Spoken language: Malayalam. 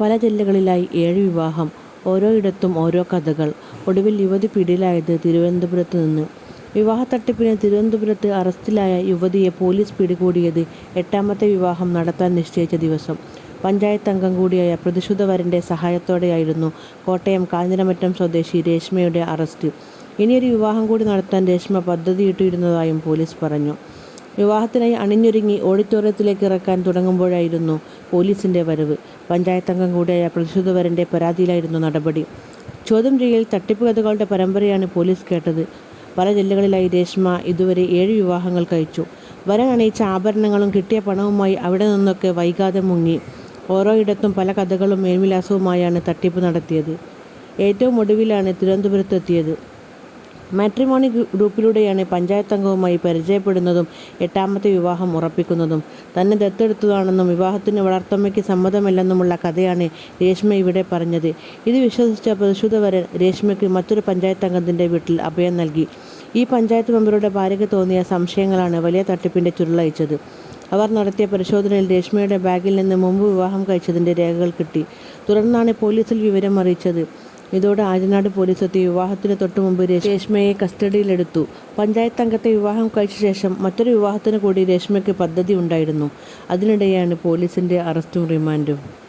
പല ജില്ലകളിലായി ഏഴ് വിവാഹം ഓരോയിടത്തും ഓരോ കഥകൾ. ഒടുവിൽ യുവതി പിടിയിലായത് തിരുവനന്തപുരത്ത് നിന്ന്. വിവാഹ തട്ടിപ്പിന് തിരുവനന്തപുരത്ത് അറസ്റ്റിലായ യുവതിയെ പോലീസ് പിടികൂടിയത് എട്ടാമത്തെ വിവാഹം നടത്താൻ നിശ്ചയിച്ച ദിവസം. പഞ്ചായത്ത് അംഗം കൂടിയായ പ്രതിഷുധവരന്റെ സഹായത്തോടെയായിരുന്നു കോട്ടയം കാഞ്ഞിരമറ്റം സ്വദേശി രേഷ്മയുടെ അറസ്റ്റ്. ഇനിയൊരു വിവാഹം കൂടി നടത്താൻ രേഷ്മ പദ്ധതിയിട്ടിരുന്നതായും പോലീസ് പറഞ്ഞു. വിവാഹത്തിനായി അണിഞ്ഞൊരുങ്ങി ഓഡിറ്റോറിയത്തിലേക്ക് ഇറക്കാൻ തുടങ്ങുമ്പോഴായിരുന്നു പോലീസിന്റെ വരവ്. പഞ്ചായത്ത് അംഗം കൂടിയായ പ്രതിഷേധവരന്റെ പരാതിയിലായിരുന്നു നടപടി. ചോദ്യം ചെയ്യൽ തട്ടിപ്പ് കഥകളുടെ പരമ്പരയാണ് പോലീസ് കേട്ടത്. പല ജില്ലകളിലായി രേഷ്മ ഇതുവരെ ഏഴ് വിവാഹങ്ങൾ കഴിച്ചു. വരൻ ആഭരണങ്ങളും കിട്ടിയ പണവുമായി അവിടെ നിന്നൊക്കെ വൈകാതെ മുങ്ങി. ഓരോയിടത്തും പല കഥകളും മേൽവിലാസവുമായാണ് തട്ടിപ്പ് നടത്തിയത്. ഏറ്റവും ഒടുവിലാണ് തിരുവനന്തപുരത്തെത്തിയത്. മാട്രിമോണി ഗ്രൂപ്പിലൂടെയാണ് പഞ്ചായത്ത് അംഗവുമായി പരിചയപ്പെടുന്നതും എട്ടാമത്തെ വിവാഹം ഉറപ്പിക്കുന്നതും. തന്നെ ദത്തെടുത്തതാണെന്നും വിവാഹത്തിന് വളർത്തമ്മയ്ക്ക് സമ്മതമല്ലെന്നുമുള്ള കഥയാണ് രേഷ്മ ഇവിടെ പറഞ്ഞത്. ഇത് വിശ്വസിച്ച പരിശുദ്ധവരൻ രേഷ്മയ്ക്ക് മറ്റൊരു പഞ്ചായത്ത് അംഗത്തിന്റെ വീട്ടിൽ അഭയം നൽകി. ഈ പഞ്ചായത്ത് മെമ്പറുടെ ഭാര്യയ്ക്ക് തോന്നിയ സംശയങ്ങളാണ് വലിയ തട്ടിപ്പിന്റെ ചുരുളയച്ചത് അവർ നടത്തിയ പരിശോധനയിൽ രേഷ്മയുടെ ബാഗിൽ നിന്ന് മുമ്പ് വിവാഹം കഴിച്ചതിന്റെ രേഖകൾ കിട്ടി. തുടർന്നാണ് പോലീസിൽ വിവരം അറിയിച്ചത് ഇതോടെ ആര്യനാട് പോലീസ് എത്തി വിവാഹത്തിന് തൊട്ടുമുമ്പ് രേഷ്മയെ കസ്റ്റഡിയിലെടുത്തു. പഞ്ചായത്ത് അംഗത്തെ വിവാഹം കഴിച്ച ശേഷം മറ്റൊരു വിവാഹത്തിന് കൂടി രേഷ്മയ്ക്ക് പദ്ധതി ഉണ്ടായിരുന്നു. അതിനിടെയാണ് പോലീസിന്റെ അറസ്റ്റും റിമാൻഡും.